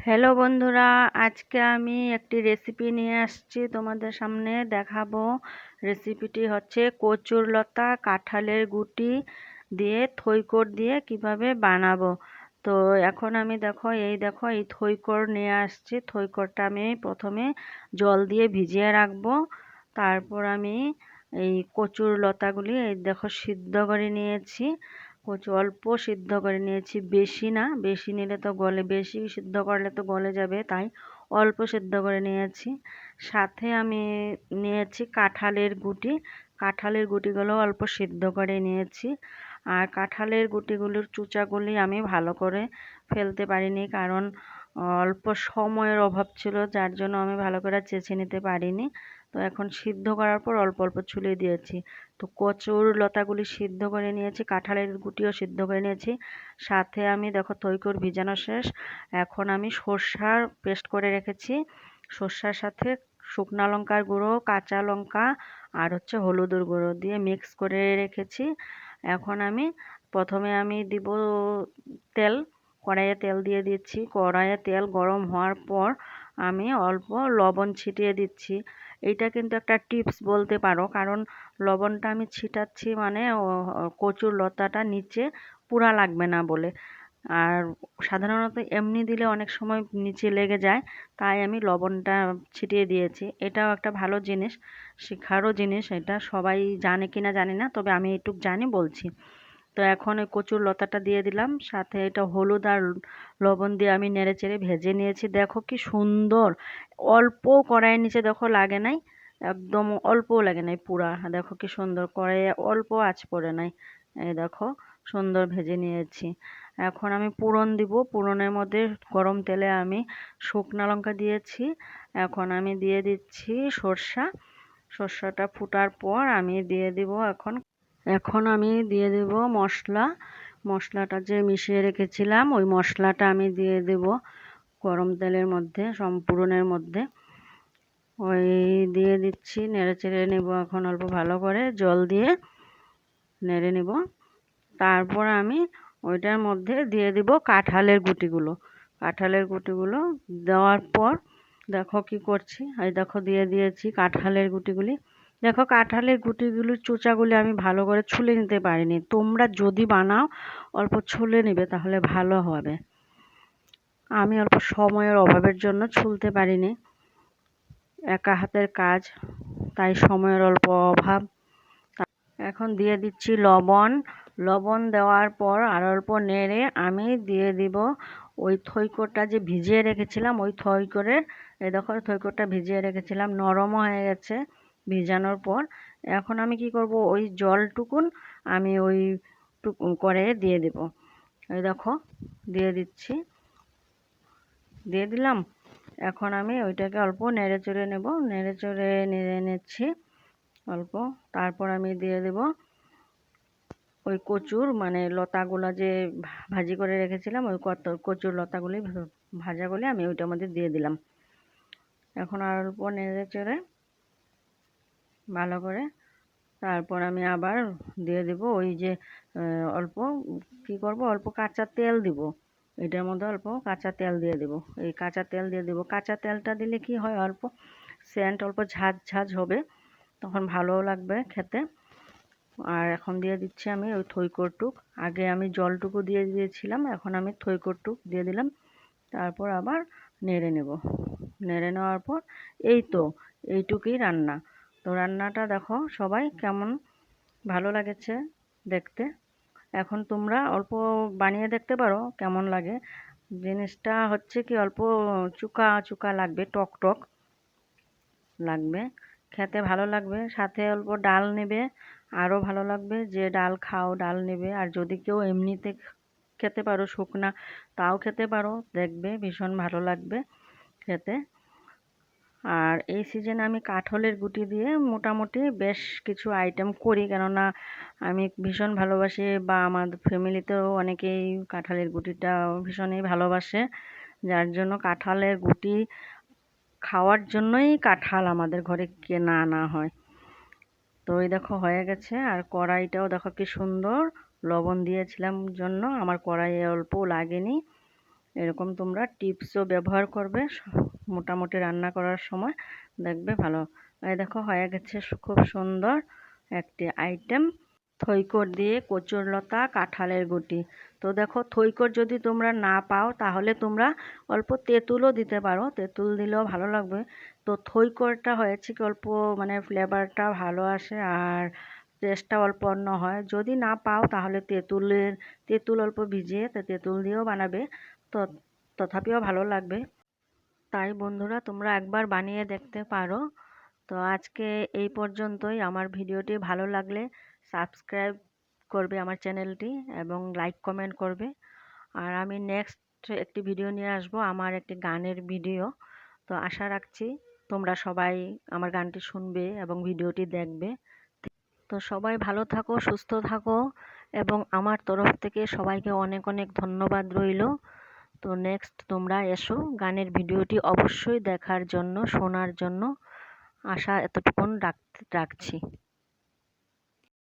Hello বন্ধুরা, আজকে আমি একটি রেসিপি নিয়ে আসছি তোমাদের সামনে দেখাবো। রেসিপিটি হচ্ছে কচুর লতা, কাঁঠালের গুটি দিয়ে থইকর দিয়ে কীভাবে বানাবো। তো এখন আমি দেখো, এই দেখো, এই থইকর নিয়ে আসছি। থইকরটা আমি প্রথমে জল দিয়ে ভিজিয়ে রাখব। তারপর আমি এই কচুর লতাগুলি, এই দেখো, সিদ্ধ করে নিয়েছি। কচু অল্প সিদ্ধ করে নিয়েছি, বেশি না, বেশি নিলে তো গলে, বেশি সিদ্ধ করলে তো গলে যাবে, তাই অল্প সিদ্ধ করে নিয়েছি। সাথে আমি নিয়েছি কাঁঠালের গুটি, কাঁঠালের গুটিগুলো অল্প সিদ্ধ করে নিয়েছি। আর কাঁঠালের গুটিগুলোর চুচাগুলি আমি ভালো করে ফেলতে পারিনি, কারণ অল্প সময়ের অভাব ছিল, যার জন্য আমি ভালো করে চেঁচে নিতে পারিনি। তো এখন সিদ্ধ করার পর অল্প অল্প ছুলে দিয়েছি। তো কচুর লতাগুলি সিদ্ধ করে নিয়েছি, কাঁঠালের গুটিও সিদ্ধ করে নিয়েছি। সাথে আমি, দেখো, তৈকর ভিজানো শেষ। এখন আমি সর্ষার পেস্ট করে রেখেছি। সর্ষার সাথে শুকনা লঙ্কার গুঁড়ো, কাঁচা লঙ্কা আর হচ্ছে হলুদের গুঁড়ো দিয়ে মিক্স করে রেখেছি। এখন আমি প্রথমে আমি দিব তেল, কড়াইয়ে তেল দিয়ে দিচ্ছি। কড়াইয়ে তেল গরম হওয়ার পর আমি অল্প লবণ ছিটিয়ে দিচ্ছি। এইটা কিন্তু একটা টিপস বলতে পারো। কারণ লবণটা আমি ছিটাচ্ছি মানে কচুর লতাটা নিচে পুরা লাগবে না বলে। আর সাধারণত এমনি দিলে অনেক সময় নিচে লেগে যায়, তাই আমি লবণটা ছিটিয়ে দিয়েছি। এটাও একটা ভালো জিনিস শেখারও জিনিস। এটা সবাই জানে কি না জানি না, তবে আমি এটুক জানি বলছি। তো এখন ওই কচুর লতাটা দিয়ে দিলাম, সাথে এটা হলুদ আর লবণ দিয়ে আমি নেড়ে চেড়ে ভেজে নিয়েছি। দেখো কি সুন্দর, অল্প কড়াইয়ের নিচে দেখো লাগে নাই, একদম অল্পও লাগে নাই পুরা। দেখো কি সুন্দর, কড়াইয়ে অল্প আঁচ পড়ে নাই। এই দেখো, সুন্দর ভেজে নিয়েছি। এখন আমি পুরন দিব, পুরনের মধ্যে গরম তেলে আমি শুকনা লঙ্কা দিয়েছি। এখন আমি দিয়ে দিচ্ছি সর্ষা। সর্ষাটা ফুটার পর আমি দিয়ে দিব এখন এখন আমি দিয়ে দেব মশলা। মশলাটা যে মিশিয়ে রেখেছিলাম, ওই মশলাটা আমি দিয়ে দেব গরম তেলের মধ্যে, সম্পূর্ণের মধ্যে। ওই দিয়ে দিচ্ছি, নেড়ে চেড়ে নেব এখন অল্প ভালো করে, জল দিয়ে নেড়ে নেব। তারপর আমি ওইটার মধ্যে দিয়ে দিব কাঁঠালের গুটিগুলো। কাঁঠালের গুটিগুলো দেওয়ার পর, দেখো কি করছি? এই দেখো দিয়ে দিয়েছি কাঁঠালের গুটিগুলি। দেখো কাঁঠালের গুটিগুলির চোচাগুলি আমি ভালো করে ছুলে নিতে পারিনি। তোমরা যদি বানাও, অল্প ছুলে নেবে তাহলে ভালো হবে। আমি অল্প সময়ের অভাবের জন্য ছুলতে পারিনি। একা হাতের কাজ, তাই সময়ের অল্প অভাব। এখন দিয়ে দিচ্ছি লবণ। লবণ দেওয়ার পর আর অল্প নেড়ে আমি দিয়ে দিব ওই থৈকোটা যে ভিজিয়ে রেখেছিলাম, ওই থইকোরের এই দেখো থইকোটা ভিজিয়ে রেখেছিলাম, নরমও হয়ে গেছে। ভিজানোর পর এখন আমি কি করব? ওই জলটুকুন আমি ওই করে দিয়ে দেব। এই দেখো, দিয়ে দিচ্ছি। দিয়ে দিলাম। এখন আমি ওইটাকে অল্প নেড়ে চড়ে নেব। নেড়ে চড়ে নেড়ে নিচ্ছি অল্প। তারপর আমি দিয়ে দেব ওই কচুর মানে লতাগুলো যে ভাজি করে রেখেছিলাম, ওই কত, কচুর লতাগুলি ভাজাগুলি আমি ওইটার মধ্যে দিয়ে দিলাম। এখন আর অল্প নেড়ে চড়ে ভালো করে। তারপর আমি আবার দিয়ে দিব ওই যে অল্প, কি করব, অল্প কাঁচা তেল দিব। এটার মধ্যে অল্প কাঁচা তেল দিয়ে দেব। এই কাঁচা তেল দিয়ে দেব। কাঁচা তেলটা দিলে কি হয়, অল্প সেন্ট, অল্প ঝাঁঝ ঝাঁঝ হবে, তখন ভালোও লাগবে খেতে। আর এখন দিয়ে দিচ্ছি আমি ওই থইকরটুক। আগে আমি জলটুকু দিয়ে দিয়েছিলাম, এখন আমি থইকরটুক দিয়ে দিলাম। তারপর আবার নেড়ে নেব। নেড়ে নেওয়ার পর এই তো, এইটুকুই রান্না। তো রান্নাটা দেখো সবাই কেমন ভালো লাগেছে দেখতে। এখন তোমরা অল্প বানিয়ে দেখতে পারো কেমন লাগে। জিনিসটা হচ্ছে কি অল্প চুকা চুকা লাগবে, টক টক লাগবে। খেতে ভালো লাগবে, সাথে অল্প ডাল নেবে, আরও ভালো লাগবে যে ডাল খাও ডাল নেবে। আর যদি কেউ এমনিতে খেতে পারো শুকনা, তাও খেতে পারো, দেখবে ভীষণ ভালো লাগবে খেতে। আর এই সিজনে আমি কাঠলের গুটি দিয়ে মোটামুটি বেশ কিছু আইটেম করি। কেননা আমি ভীষণ ভালোবাসি বা আমার ফ্যামিলিতেও অনেকেই কাঁঠালের গুটিটা ভীষণই ভালোবাসে। যার জন্য কাঁঠালের গুটি খাওয়ার জন্যই কাঁঠাল আমাদের ঘরে কেনা আনা হয়। তো ওই দেখো, হয়ে গেছে। আর কড়াইটাও দেখো কি সুন্দর। লবণ দিয়েছিলাম জন্য। আমার কড়াইয়ে অল্প লাগেনি। এরকম তোমরা টিপসও ব্যবহার করবে। মোটামুটি রান্না করার সময় দেখবে ভালো। এই দেখো হয়ে গেছে খুব সুন্দর একটি আইটেম থইকর দিয়ে কচুর লতা, কাঁঠালের গুটি। তো দেখো থইকর যদি তোমরা না পাও তাহলে তোমরা অল্প তেঁতুলও দিতে পারো। তেঁতুল দিলেও ভালো লাগবে। তো থইকরটা হয়েছে কি অল্প মানে ফ্লেভারটা ভালো আসে আর টেস্টটা অল্প অন্য হয়। যদি না পাও তাহলে তেঁতুলের, তেঁতুল অল্প ভিজিয়ে তেঁতুল দিয়েও বানাবে। তো, তথাপিও ভালো লাগবে। তাই বন্ধুরা তোমরা একবার বানিয়ে দেখতে পারো। তো আজকে এই পর্যন্তই। আমার ভিডিওটি ভালো লাগলে সাবস্ক্রাইব করবে আমার চ্যানেলটি এবং লাইক কমেন্ট করবে। আর আমি নেক্সট একটি ভিডিও নিয়ে আসব, আমার একটি গানের ভিডিও। তো আশা রাখছি তোমরা সবাই আমার গানটি শুনবে এবং ভিডিওটি দেখবে। তো সবাই ভালো থাকো, সুস্থ থাকো এবং আমার তরফ থেকে সবাইকে অনেক অনেক ধন্যবাদ রইল। তো নেক্সট তোমরা এসো গানের ভিডিওটি অবশ্যই দেখার জন্য শোনার জন্য আশা এতটুকুন রাখছি।